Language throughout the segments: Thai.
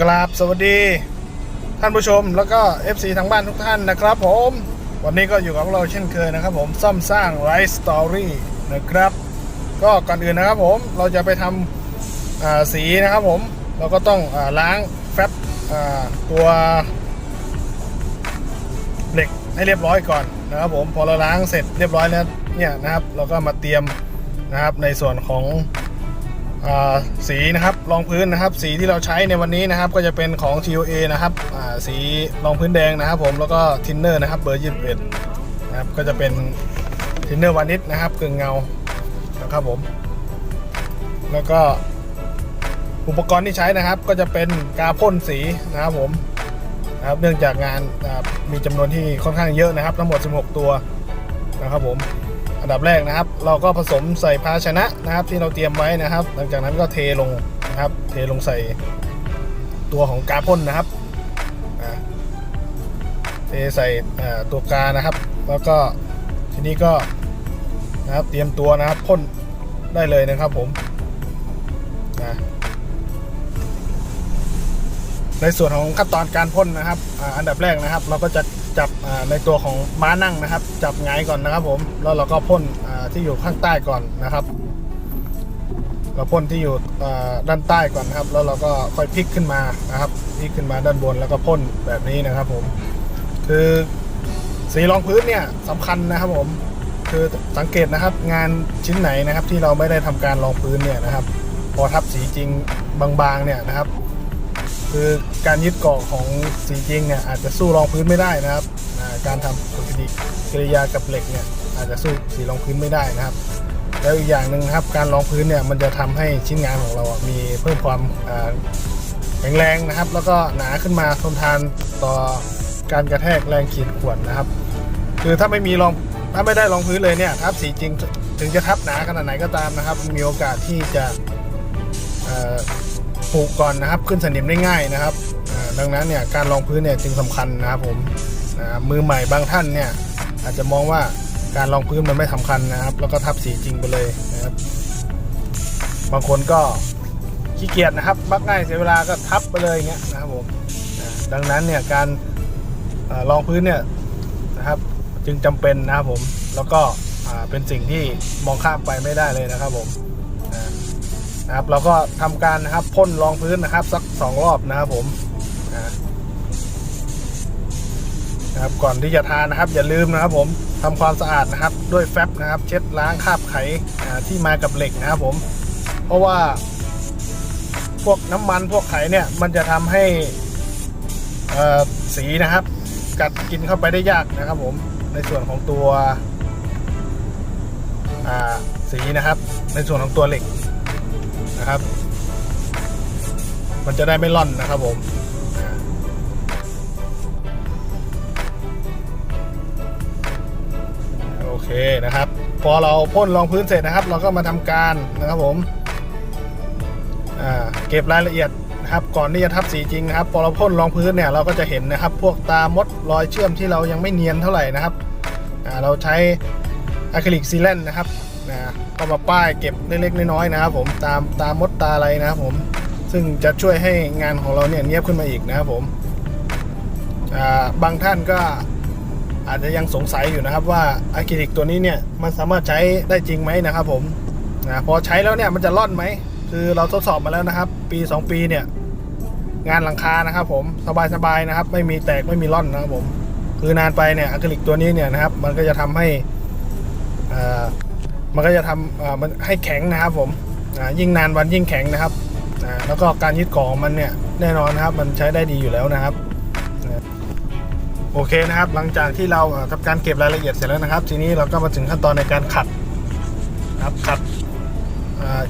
กราบสวัสดี ท่านผู้ชมแล้วก็ FC ทางบ้านทุกท่านนะครับผม วันนี้ก็อยู่กับเราเช่นเคยนะครับผมซ่อมสร้างไรสตอรี่นะครับ ก็ก่อนอื่นนะครับผมเราจะไปทำสีนะครับผม เราก็ต้องอล้างแฟบตัวเหล็กให้เรียบร้อยก่อนนะครับผมพอเราล้างเสร็จเรียบร้อยแล้วเนี่ยนะครับ เราก็มาเตรียมนะครับในส่วนของ สีนะครับรองพื้นนะครับ สีที่เราใช้ในวันนี้นะครับ ก็จะเป็นของ TOA นะครับสีรองพื้นแดงนะครับ ผมแล้วก็ทินเนอร์นะครับเบอร์21นะครับก็จะเป็นทินเนอร์วานิชนะครับกึ่งเงานะครับผม แล้วก็อุปกรณ์ที่ใช้นะครับ ก็จะเป็นกาพ่นสีนะครับผมนะครับเนื่องจากงานมีจำนวนที่ค่อนข้างเยอะนะครับ ทั้งหมด 16 ตัวนะครับผม นดับแรกนะครับ เราก็ผสมใส่ภาชนะนะครับ ที่เราเตรียมไว้นะครับ หลังจากนั้นก็เทลงนะครับ เทลงใส่ตัวของกาพ่นนะครับเทใส่ตัวกานะครับ แล้วก็ทีนี้ก็นะครับเตรียมตัวนะครับพ่นได้เลยนะครับผมนะในส่วนของขั้นตอนการพ่นนะครับออันดับแรกนะครับ เราก็จะ จับในตัวของม้านั่งนะครับ จับหงก่อนนะครับ ผมแล้วเราก็พ่นที่อยู่ข้างใต้ก่อนนะครับ เราพ่นที่อยู่ด้านใต้ก่อนนะครับ แล้วเราก็ค่อยพลิกขึ้นมานะครับพลิกขึ้นมาด้านบนแล้วก็พ่นแบบนี้นะครับ ผม คือสีรองพื้นเนี่ยสำคัญนะครับ ผมคือสังเกตนะครับงานชิ้นไหนนะครับที่เราไม่ได้ทำการรองพื้นเนี่ยนะครับ พอทับสีจริงบางๆเนี่ยนะครับ คือการยึดเกาะของสีจริงเนี่ยอาจจะสู้รองพื้นไม่ได้นะครับการทำปฏิกิริยากับเหล็กเนี่ยอาจจะสู้สีรองพื้นไม่ได้นะครับ แล้วอีกอย่างหนึ่งนะครับการรองพื้นเนี่ยมันจะทำให้ชิ้นงานของเรามีเพิ่มความแข็งแรงนะครับ แล้วก็หนาขึ้นมาทนทานต่อการกระแทกแรงขีดข่วนนะครับ คือถ้าไม่มีรองถ้าไม่ได้รองพื้นเลยเนี่ยทับสีจริงถึงจะทับหนาขนาดไหนก็ตามนะครับ มีโอกาสที่จะ ปลูกก่อนนะครับ ขึ้นสนิมได้ง่ายนะครับดังนั้นเนี่ยการรองพื้นเนี่ยจึงสำคัญนะครับผมมือใหม่บางท่านเนี่ยอาจจะมองว่าการรองพื้นมันไม่สำคัญนะครับ แล้วก็ทับสีจริงไปเลยนะครับ บางคนก็ขี้เกียจนะครับมักง่ายเสียเวลาก็ทับไปเลยอย่างเงี้ยนะครับผมดังนั้นเนี่ยการรองพื้นเนี่ยนะครับจึงจำเป็นนะครับผมแล้วก็เป็นสิ่งที่มองข้ามไปไม่ได้เลยนะครับผม นะครับ เราก็ทำการนะครับพ่นรองพื้นนะครับ สักสองรอบนะครับผมนะครับก่อนที่จะทานนะครับ อย่าลืมนะครับ ผมทำความสะอาดนะครับ ด้วยแฟบนะครับ เช็ดล้างคราบไข่ที่มากับเหล็กนะครับผม เพราะว่าพวกน้ำมันพวกไขเนี่ยมันจะทำให้สีนะครับ กัดกินเข้าไปได้ยากนะครับ ผมในส่วนของตัวสีนะครับ ในส่วนของตัวเหล็ก นะครับ มันจะได้ไม่ล่อนนะครับผมโอเคนะครับ พอเราพ่นรองพื้นเสร็จนะครับ เราก็มาทำการนะครับผมเก็บรายละเอียดนะครับก่อนที่จะทับสีจริงนะครับ พอเราพ่นรองพื้นเนี่ยเราก็จะเห็นนะครับ พวกตามดรอยเชื่อมที่เรายังไม่เนียนเท่าไหร่นะครับเราใช้อะคริลิกซีแลนนะครับ นะก็มาป้ายเก็บเล็กๆน้อยๆนะครับผมตามตามมดตาอะไรนะครับผมซึ่งจะช่วยให้งานของเราเนี่ยเนียบขึ้นมาอีกนะครับผมบางท่านก็อาจจะยังสงสัยอยู่นะครับว่าอะคริลิกตัวนี้เนี่ยมันสามารถใช้ได้จริงไหมนะครับผมนะพอใช้แล้วเนี่ยมันจะร่อนไหมคือเราทดสอบมาแล้วนะครับ ปี 2 ปีเนี่ยงานหลังคานะครับผมสบายๆนะครับ ไม่มีแตกไม่มีร่อนนะครับผมคือนานไปเนี่ยอะคริลิกตัวนี้เนี่ยนะครับ มันก็จะทำให้อ่า มันก็จะทำมันให้แข็งนะครับผมยิ่งนานวันยิ่งแข็งนะครับแล้วก็การยึดกาะของมันเนี่ยแน่นอนนะครับ มันใช้ได้ดีอยู่แล้วนะครับโอเคนะครับ หลังจากที่เราอ่าทำการเก็บรายละเอียดเสร็จแล้วนะครับ ทีนี้เราก็มาถึงขั้นตอนในการขัดนะครับขัด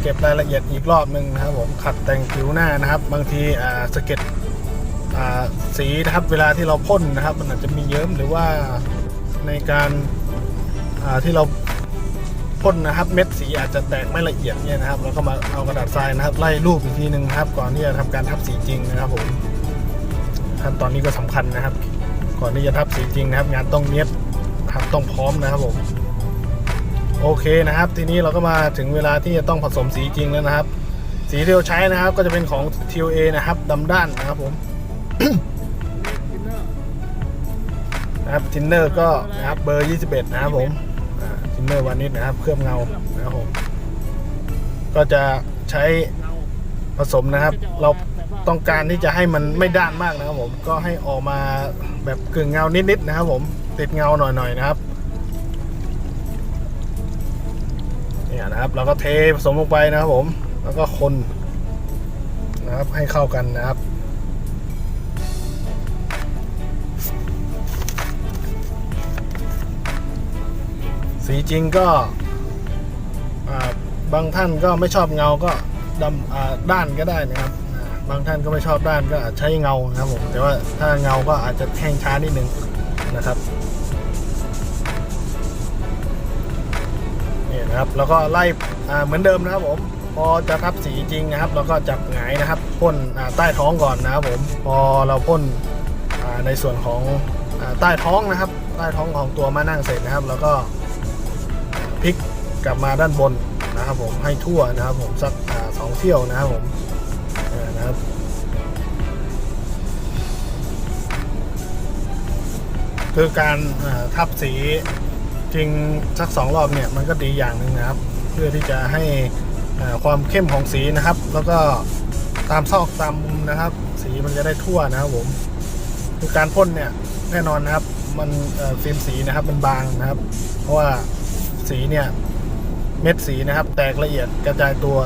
เก็บรายละเอียดอีกรอบหนึ่งนะครับผมขัดแต่งผิวหน้านะครับ บางทีสเก็ดอ่าสีนะครับเวลาที่เราพ่นนะครับ มันอาจจะมีเยิ้มหรือว่าในการที่เรา พ่นนะครับ เม็ดสีอาจจะแตกไม่ละเอียดเนี่ยนะครับแล้วก็มาเอากระดาษทรายนะครับ ไล่รูปอีกทีหนึ่งนะครับก่อนที่จะทำการทับสีจริงนะครับผมขั้นตอนนี้ก็สำคัญนะครับ ก่อนที่จะทับสีจริงนะครับ งานต้องเนียบครับต้องพร้อมนะครับผมโอเคนะครับ ทีนี้เราก็มาถึงเวลาที่จะต้องผสมสีจริงแล้วนะครับ สีที่เราใช้นะครับ ก็จะเป็นของ TOA นะครับดำด้านนะครับผมนะครับทินเนอร์ก็นะครับเบอร์ 21 นะครับผม เนอร์วานิชนะครับ เคลือบเงานะครับผมก็จะใช้ผสมนะครับ เราต้องการที่จะให้มันไม่ด้านมากนะครับผมก็ให้ออกมาแบบกึ่งเงานิดๆนะครับ ผมติดเงาหน่อยๆนะครับเนี่ยนะครับ เราก็เทผสมลงไปนะครับผม แล้วก็คนนะครับให้เข้ากันนะครับ สีจริงก็บางท่านก็ไม่ชอบเงาก็ดำด้านก็ได้นะครับ บางท่านก็ไม่ชอบด้านก็ใช้เงานะครับผมแต่ว่าถ้าเงาก็อาจจะแห้งช้านิดนึงนะครับนี่นะครับแล้วก็ไล่เหมือนเดิมนะครับผมพอจะทับสีจริงนะครับเราก็จับหงายนะครับพ่นใต้ท้องก่อนนะครับผมพอเราพ่นในส่วนของใต้ท้องนะครับ ใต้ท้องของตัวมานั่งเสร็จนะครับ แล้วก็ พลิกกลับมาด้านบนนะครับผมให้ทั่วนะครับผมสักสองเที่ยวนะครับผมนะครับคือการทับสีจริงสักสองรอบเนี่ยมันก็ดีอย่างหนึ่งนะครับ เพื่อที่จะให้ความเข้มของสีนะครับ แล้วก็ตามซอกตามมุมนะครับ สีมันจะได้ทั่วนะครับผมคือการพ่นเนี่ยแน่นอนนะครับ มันฟิล์มสีนะครับมันบางนะครับ เพราะว่า สีเนี่ย เม็ดสีนะครับ แตกละเอียดกระจายตัว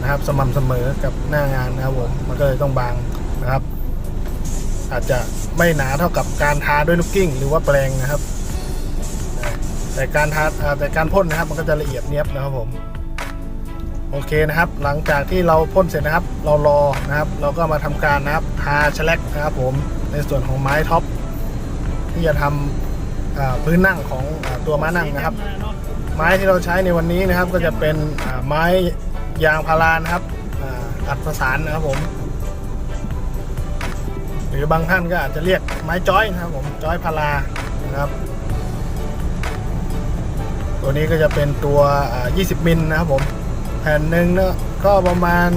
นะครับ สม่ำเสมอกับหน้างานนะครับผมมันก็เลยต้องบางนะครับ อาจจะไม่หนาเท่ากับการทาด้วยลูกกิ้ง หรือว่าแปรงนะครับ แต่การทาแต่การพ่นนะครับ มันก็จะละเอียดเนียบนะครับผมโอเคนะครับ หลังจากที่เราพ่นเสร็จนะครับ เรารอนะครับ เราก็มาทำการนะครับทาแฉลกนะครับผมในส่วนของไม้ท็อปที่จะทำอ่าพื้นนั่งของอตัวม้านั่งนะครับ ไม้ที่เราใช้ในวันนี้นะครับ ก็จะเป็นไม้ยางพารานะครับอัดประสานนะครับผม หรือบางท่านก็อาจจะเรียกไม้จ้อยนะครับผมจ้อยพารานะครับ ตัวนี้ก็จะเป็นตัว 20 มิลนะครับผม แผ่นหนึ่งเนี่ยก็ประมาณ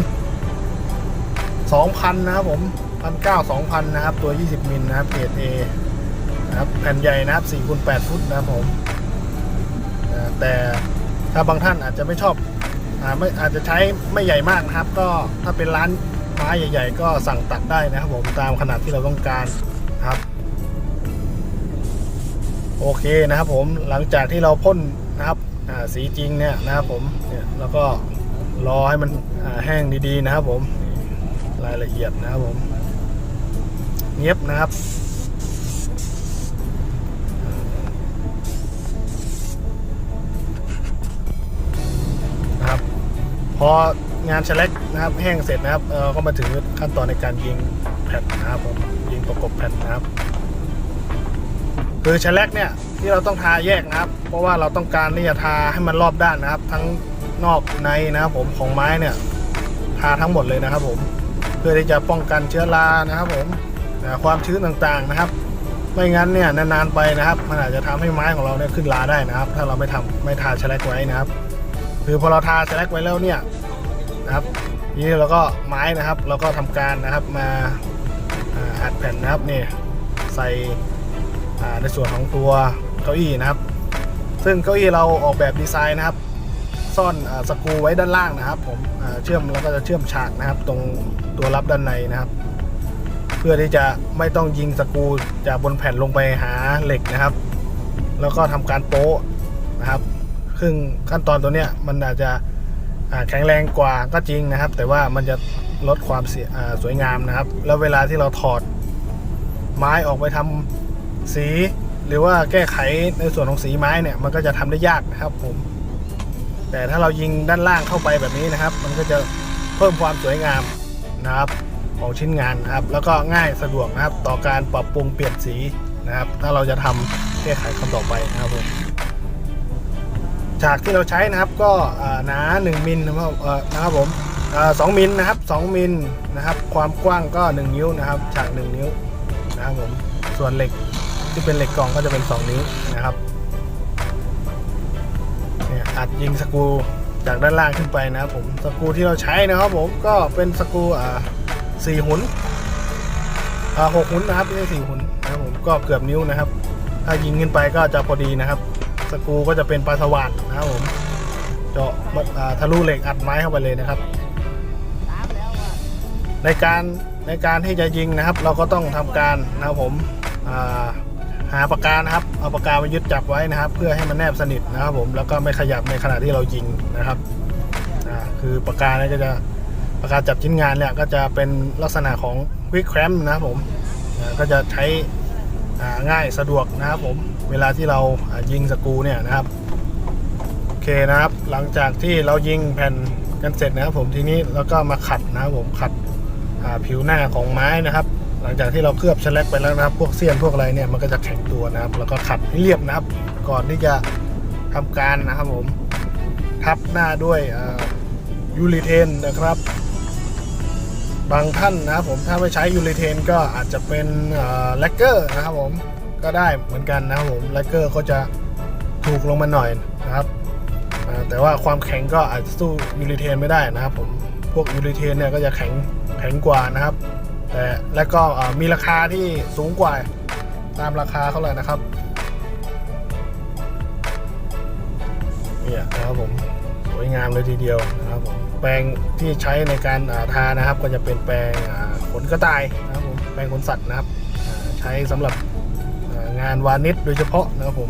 2,000 นะครับผมพันเก้าสองพันนะครับ ตัว 20 มิลนะครับเกรด A นะครับ แผ่นใหญ่นะครับ4คูณ8ฟุตนะครับผม แต่ถ้าบางท่านอาจจะไม่ชอบอาไม่อาจจะใช้ไม่ใหญ่มากนะครับ ก็ถ้าเป็นร้านไม้ใหญ่ ๆ ก็สั่งตัดได้นะครับผมตามขนาดที่เราต้องการครับ โอเคนะครับผมหลังจากที่เราพ่นนะครับสีจริงเนี่ยนะครับผมเนี่ยแล้วก็รอให้มันแห้งดีๆนะครับผมรายละเอียดนะครับผมเงียบนะครับ พองานแฉลกนะครับแห้งเสร็จนะครับเออก็มาถึงขั้นตอนในการยิงแผ่นนะครับผมยิงประกบแผ่นนะครับคือแฉลกเนี่ยที่เราต้องทาแยกนะครับ เพราะว่าเราต้องการที่จะทาให้มันรอบด้านนะครับ ทั้งนอกในนะครับผมของไม้เนี่ยทาทั้งหมดเลยนะครับผมเพื่อที่จะป้องกันเชื้อรานะครับผมความชื้นต่างๆนะครับ ไม่งั้นเนี่ยนานๆไปนะครับ มันอาจจะทำให้ไม้ของเราเนี่ยขึ้นราได้นะครับ ถ้าเราไม่ทำไม่ทาแฉลกไว้นะครับ คือพอเราทาแลกไว้แล้วเนี่ยนะครับนี้เราก็ไม้นะครับเราก็ทำการนะครับมาอัดแผ่นนะครับนี่ใส่ในส่วนของตัวเก้าอี้นะครับ ซึ่งเก้าอี้เราออกแบบดีไซน์นะครับ ซ่อนอสกูไว้ด้านล่างนะครับ ผมเชื่อมแล้วก็จะเชื่อมฉากนะครับ ตรงตัวรับด้านในนะครับ เพื่อที่จะไม่ต้องยิงสกูจากบนแผ่นลงไปหาเหล็กนะครับ แล้วก็ทำการโป๊ะนะครับ ซึ่งขั้นตอนตัวเนี้ยมันอาจจะแข็งแรงกว่าก็จริงนะครับ แต่ว่ามันจะลดความเสียสวยงามนะครับ แล้วเวลาที่เราถอดไม้ออกไปทำสี หรือว่าแก้ไขในส่วนของสีไม้เนี่ยมันก็จะทำได้ยากนะครับผม แต่ถ้าเรายิงด้านล่างเข้าไปแบบนี้นะครับ มันก็จะเพิ่มความสวยงามนะครับของชิ้นงานนะครับ แล้วก็ง่ายสะดวกนะครับ ต่อการปรับปรุงเปลี่ยนสีนะครับ ถ้าเราจะทำแก้ไขคำต่อไปนะครับผม ฉากที่เราใช้นะครับก็อ่าหนา1มิลนะครับนะครับผมสองมิลนะครับ2มิลนะครับ ความกว้างก็ 1 นิ้วนะครับ ฉาก 1 นิ้วนะครับผมส่วนเหล็กที่เป็นเหล็กกล่องก็จะเป็น 2 นิ้วนะครับเนี่ยอัดยิงสกูจากด้านล่างขึ้นไปนะครับผมสกูที่เราใช้นะครับผมก็เป็นสกูอ่าสี่หุนอ่าหกหุนนะครับไม่ใช่สี่หุนนะครับผมก็เกือบนิ้วนะครับ ถ้ายิงขึ้นไปก็จะพอดีนะครับ สกูก็จะเป็นปลาสว่านนะครับผมเจาะทะลุเหล็กอัดไม้เข้าไปเลยนะครับ ในการในการที่จะยิงนะครับ เราก็ต้องทำการนะครับผมาหาปากกานะครับเอาปากกามายึดจับไว้นะครับ เพื่อให้มันแนบสนิทนะครับผมแล้วก็ไม่ขยับในขณะที่เรายิงนะครับคือปากกาเนี่ยก็จะปากกาจับชิ้นงานเนี่ยก็จะเป็นลักษณะของวิกแครมนะครับผมก็จะใช้ ง่ายสะดวกนะครับผมเวลาที่เรายิงสกูเนี่ยนะครับโอเคนะครับ หลังจากที่เรายิงแผ่นกันเสร็จนะครับ ผมทีนี้เราก็มาขัดนะครับผมขัดผิวหน้าของไม้นะครับ หลังจากที่เราเคลือบเชลเลกไปแล้วนะครับ พวกเสี้ยนพวกอะไรเนี่ยมันก็จะแข็งตัวนะครับ แล้วก็ขัดให้เรียบนะครับ ก่อนที่จะทำการนะครับผมทับหน้าด้วยยูริเทนนะครับ บางท่านนะครับผมถ้าไม่ใช้ยูริเทนก็อาจจะเป็นแลกเกอร์นะครับผมก็ได้เหมือนกันนะครับผมแลกเกอร์ก็จะถูกลงมาหน่อยนะครับแต่ว่าความแข็งก็อาจจะสู้ยูริเทนไม่ได้นะครับผมพวกยูริเทนเนี่ยก็จะแข็งแข็งกว่านะครับแต่และก็มีราคาที่สูงกว่าตามราคาเขาเลยนะครับเนี่ยนะครับผมสวยงามเลยทีเดียวนะครับผม แปรงที่ใช้ในการาทานะครับ ก็จะเป็นแปรงขนกระต่ายนะครับผมแปรงขนสัตว์นะครับ ใช้สำหรับางานวานิชโดยเฉพาะนะครับผม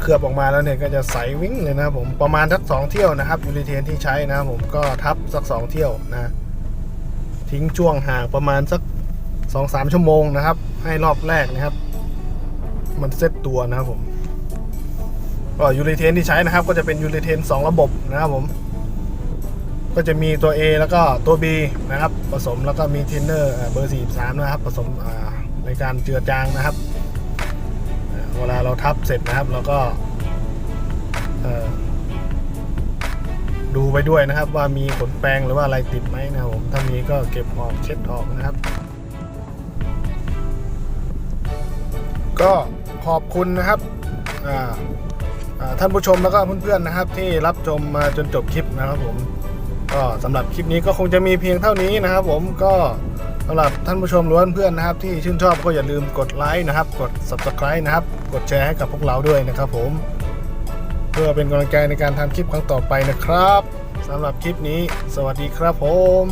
เคลือบออกมาแล้วเนี่ยก็จะใสวิ่งเลยนะครับผมประมาณสักสองเที่ยวนะครับยูริเทนที่ใช้นะครับผมก็ทับสักสองเที่ยวนะทิ้งช่วงห่างประมาณสักสองสามชั่วโมงนะครับ ให้รอบแรกนะครับ มันเซตตัวนะครับผม ก็ยูริเทนที่ใช้นะครับ ก็จะเป็นยูริเทน2 ระบบนะครับผม ก็จะมีตัว A แล้วก็ตัว B นะครับ ผสมแล้วก็มีเทนเนอร์เบอร์ 43 นะครับ ผสมในการเจือจางนะครับ เวลาเราทับเสร็จนะครับเราก็ดูไปด้วยนะครับ ว่ามีขนแปรงหรือว่าอะไรติดไหมนะครับผมถ้ามีก็เก็บออกเช็ดออกนะครับ ก็ขอบคุณนะครับอ่า ท่านผู้ชมแล้วก็เพื่อนๆนะครับ ที่รับชมมาจนจบคลิปนะครับผมก็สำหรับคลิปนี้ก็คงจะมีเพียงเท่านี้นะครับ ผมก็สำหรับท่านผู้ชมหรือว่าเพื่อนนะครับ ที่ชื่นชอบก็อย่าลืมกดไลค์นะครับ กด subscribe นะครับ กดแชร์ให้กับพวกเราด้วยนะครับ ผม เพื่อเป็นกำลังใจในการทำคลิปครั้งต่อไปนะครับสำหรับคลิปนี้ สวัสดีครับผม